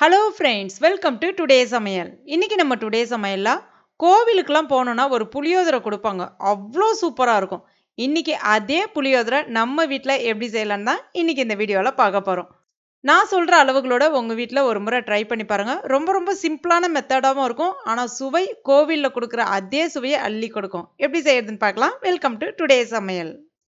Hello friends welcome to today சமையல் இன்னைக்கு நம்ம டுடே சமையலில் கோவிலுக்கெல்லாம் போனோன்னா ஒரு புளியோதரை கொடுப்பாங்க. அவ்வளோ சூப்பராக இருக்கும். இன்னைக்கு அதே புளியோதரை நம்ம வீட்டில் எப்படி செய்யலான்னு தான் இன்னைக்கு இந்த வீடியோவில் பார்க்க போகிறோம் நான் சொல்கிற அளவுகளோட உங்கள் வீட்டில் ஒரு முறை ட்ரை பண்ணி பாருங்கள் ரொம்ப ரொம்ப சிம்பிளான மெத்தடாகவும் இருக்கும். ஆனால் சுவை கோவிலில் கொடுக்குற அதே சுவையை அள்ளி கொடுக்கும். எப்படி செய்யறதுன்னு பார்க்கலாம். வெல்கம் டு டுடே சமையல்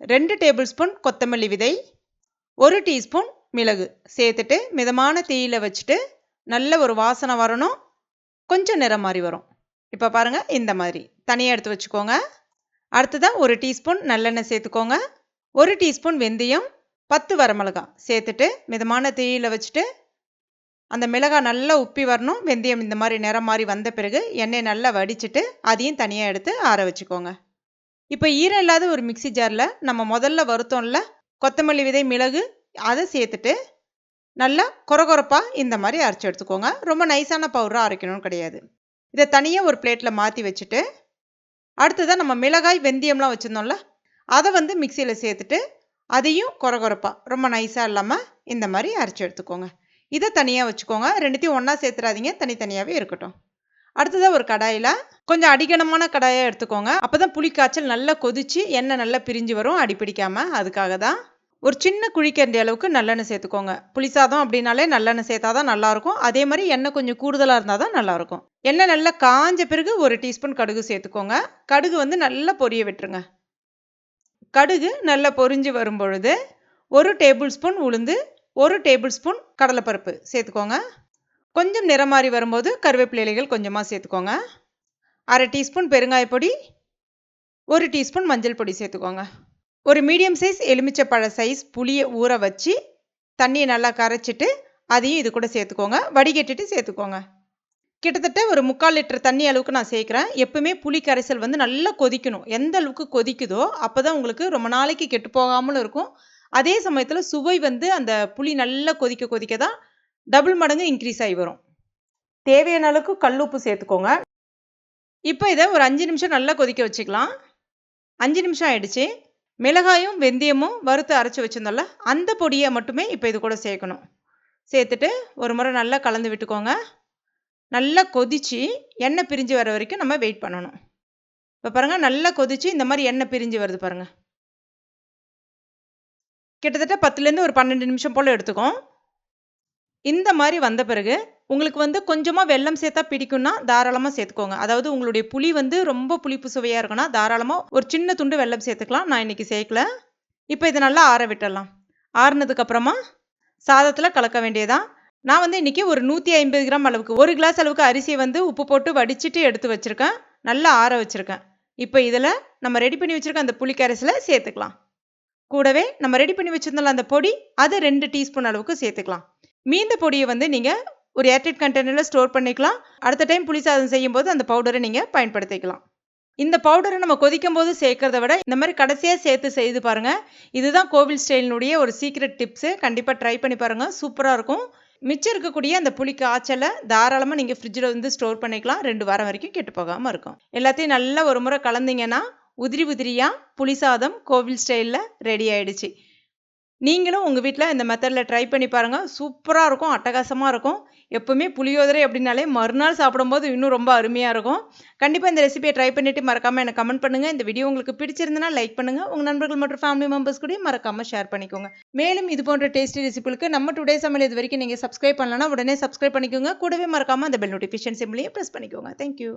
ரெண்டு டேபிள் ஸ்பூன் கொத்தமல்லி விதை ஒரு டீஸ்பூன் மிளகு. சேர்த்துட்டு மிதமான தீயில வச்சுட்டு நல்ல ஒரு வாசனை வரணும். கொஞ்சம் நிறம் மாதிரி வரும். இப்போ பாருங்கள் இந்த மாதிரி. தனியாக எடுத்து வச்சுக்கோங்க. அடுத்ததாக ஒரு டீஸ்பூன் நல்லெண்ணெய் சேர்த்துக்கோங்க. ஒரு டீஸ்பூன் வெந்தயம் பத்து வரமிளகா. சேர்த்துட்டு மிதமான தீயில வச்சுட்டு அந்த மிளகாய் நல்லா உப்பி வரணும். வெந்தயம் இந்த மாதிரி நிறம் மாதிரி வந்த பிறகு எண்ணெய் நல்லா வடிச்சிட்டு அதையும் தனியாக எடுத்து ஆற வச்சுக்கோங்க. இப்போ ஈரம் இல்லாத ஒரு மிக்சி ஜாரில் நம்ம முதல்ல வருத்தோம்ல கொத்தமல்லி விதை மிளகு அதை சேர்த்துட்டு நல்லா கொரகொரப்பாக இந்த மாதிரி அரைச்சி எடுத்துக்கோங்க. ரொம்ப நைஸான பவுடராக அரைக்கணும்னு கிடையாது. இதை தனியாக ஒரு பிளேட்டில் மாற்றி வச்சுட்டு அடுத்ததாக நம்ம மிளகாய் வெந்தயம்லாம் வச்சுருந்தோம்ல அதை வந்து மிக்சியில் சேர்த்துட்டு அதையும் கொரகொரப்பாக ரொம்ப நைஸாக இல்லாமல் இந்த மாதிரி அரைச்சி எடுத்துக்கோங்க. இதை தனியாக வச்சுக்கோங்க. ரெண்டுத்தையும் ஒன்றா சேர்த்துறாதீங்க. தனித்தனியாகவே இருக்கட்டும். அடுத்ததாக ஒரு கடாயில் கொஞ்சம் அடிக்கணமான கடாயாக எடுத்துக்கோங்க. அப்போ தான் புளிக்காய்ச்சல் நல்லா கொதித்து எண்ணெய் நல்லா பிரிஞ்சு வரும். அடிப்பிடிக்காமல் அதுக்காக தான் ஒரு சின்ன குழிக்கரண்டி அளவுக்கு நல்லெண்ணெய் சேர்த்துக்கோங்க. புளிசாதம் அப்படின்னாலே நல்லெண்ணெய் சேர்த்தா தான் நல்லாயிருக்கும். அதே மாதிரி எண்ணெய் கொஞ்சம் கூடுதலாக இருந்தால் தான் நல்லாயிருக்கும். எண்ணெய் நல்லா காஞ்ச பிறகு ஒரு டீஸ்பூன் கடுகு சேர்த்துக்கோங்க. கடுகு வந்து நல்லா பொரிய விட்டுருங்க. கடுகு நல்லா பொரிஞ்சு வரும் பொழுது ஒரு டேபிள் ஸ்பூன் உளுந்து ஒரு டேபிள் ஸ்பூன் கடலைப்பருப்பு சேர்த்துக்கோங்க. கொஞ்சம் நிறம் மாறி வரும்போது கருவேப்பிலை இலைகள் கொஞ்சமாக சேர்த்துக்கோங்க. அரை டீஸ்பூன் பெருங்காய பொடி ஒரு டீஸ்பூன் மஞ்சள் பொடி சேர்த்துக்கோங்க. ஒரு மீடியம் சைஸ் எலுமிச்சப்பழ சைஸ் புளியை ஊற வச்சு தண்ணியை நல்லா கரைச்சிட்டு அதையும் இது கூட சேர்த்துக்கோங்க. வடிகட்டிட்டு சேர்த்துக்கோங்க. கிட்டத்தட்ட ஒரு முக்கால் லிட்டர் தண்ணி அளவுக்கு நான் சேர்க்குறேன். எப்பவுமே புளி கரைசல் வந்து நல்லா கொதிக்கணும். எந்த அளவுக்கு கொதிக்குதோ அப்போ தான் உங்களுக்கு ரொம்ப நாளைக்கு கெட்டு போகாமலும் இருக்கும். அதே சமயத்தில் சுவை வந்து அந்த புளி நல்லா கொதிக்க கொதிக்க தான் டபுள் மடங்கு இன்க்ரீஸ் ஆகி வரும். தேவையான அளவுக்கு கல் உப்பு சேர்த்துக்கோங்க. இப்போ இதை ஒரு அஞ்சு நிமிஷம் நல்லா கொதிக்க வச்சுக்கலாம். அஞ்சு நிமிஷம் ஆயிடுச்சு. மிளகாயும் வெந்தயமும் வறுத்து அரைச்சி வச்சிருந்தோம்ல அந்த பொடியை மட்டுமே இப்போ இது கூட சேர்க்கணும். சேர்த்துட்டு ஒரு முறை நல்லா கலந்து விட்டுக்கோங்க. நல்லா கொதித்து எண்ணெய் பிரிஞ்சு வர வரைக்கும் நம்ம வெயிட் பண்ணணும். இப்போ பாருங்கள் நல்லா கொதித்து இந்த மாதிரி எண்ணெய் பிரிஞ்சு வருது பாருங்கள் கிட்டத்தட்ட பத்துலேருந்து ஒரு பன்னெண்டு நிமிஷம் போல் எடுத்துக்கும். இந்த மாதிரி வந்த பிறகு உங்களுக்கு வந்து கொஞ்சமாக வெல்லம் சேர்த்தா பிடிக்கும்னா தாராளமாக சேர்த்துக்கோங்க. அதாவது உங்களுடைய புளி வந்து ரொம்ப புளிப்பு சுவையாக இருக்குன்னா தாராளமாக ஒரு சின்ன துண்டு வெல்லம் சேர்த்துக்கலாம். நான் இன்றைக்கி சேர்க்கல. இப்போ இதை நல்லா ஆற விட்டுடலாம். ஆறுனதுக்கப்புறமா சாதத்தில் கலக்க வேண்டியதான் நான் வந்து இன்றைக்கி ஒரு நூற்றி ஐம்பது கிராம் அளவுக்கு ஒரு கிளாஸ் அளவுக்கு அரிசியை வந்து உப்பு போட்டு வடிச்சிட்டு எடுத்து வச்சுருக்கேன். நல்லா ஆற வச்சுருக்கேன். இப்போ இதில் நம்ம ரெடி பண்ணி வச்சுருக்க அந்த புளிக்கரைசில் சேர்த்துக்கலாம். கூடவே நம்ம ரெடி பண்ணி வச்சுருந்தோம்ல அந்த பொடி அது ரெண்டு டீஸ்பூன் அளவுக்கு சேர்த்துக்கலாம். மீந்த பொடியை வந்து நீங்கள் ஒரு ஏர்டைட் கண்டெய்னரில் ஸ்டோர் பண்ணிக்கலாம். அடுத்த டைம் புளி சாதம் செய்யும்போது அந்த பவுடரை நீங்கள் பயன்படுத்திக்கலாம். இந்த பவுடரை நம்ம கொதிக்கும் போது சேர்க்கறத விட இந்த மாதிரி கடைசியாக சேர்த்து செய்து பாருங்கள் இதுதான் கோவில் ஸ்டைலினுடைய ஒரு சீக்ரெட் டிப்ஸு கண்டிப்பாக ட்ரை பண்ணி பாருங்கள் சூப்பராக இருக்கும். மிச்சம் இருக்கக்கூடிய அந்த புளி காய்ச்சலை தாராளமாக நீங்கள் ஃப்ரிட்ஜில் வந்து ஸ்டோர் பண்ணிக்கலாம். ரெண்டு வாரம் வரைக்கும் கெட்டு போகாமல் இருக்கும். எல்லாத்தையும் நல்லா ஒரு முறை கலந்தீங்கன்னா உதிரி உதிரியாக புளி சாதம் கோவில் ஸ்டைலில் ரெடி ஆயிடுச்சு. நீங்களும் உங்கள் வீட்டில் இந்த மெத்தடில் ட்ரை பண்ணி பாருங்கள் சூப்பராக இருக்கும் அட்டகாசமாக இருக்கும். எப்போவுமே புளியோதரை அப்படின்னாலே மறுநாள் சாப்பிடும்போது இன்னும் ரொம்ப அருமையாக இருக்கும். கண்டிப்பாக இந்த ரெசிபியை ட்ரை பண்ணிவிட்டு மறக்காமல் எனக்கு கமெண்ட் பண்ணுங்கள் இந்த வீடியோ உங்களுக்கு பிடிச்சிருந்தனா லைக் பண்ணுங்கள் உங்கள் நண்பர்கள் மற்றும் ஃபேமிலி மெம்பர்ஸ் கூட மறக்காமல் ஷேர் பண்ணிக்கோங்க. மேலும் இது போன்ற டேஸ்டி ரெசிபிகளுக்கு நம்ம டுடே சமையல் இது வரைக்கும் நீங்கள் சப்ஸ்கிரைப் பண்ணலன்னா உடனே சப்ஸ்கிரைப் பண்ணிக்கோங்க. கூடவே மறக்காமல் அந்த பெல் நோட்டிஃபிகேஷன் சிம்லேயே ப்ரெஸ் பண்ணிக்கோங்க. Thank you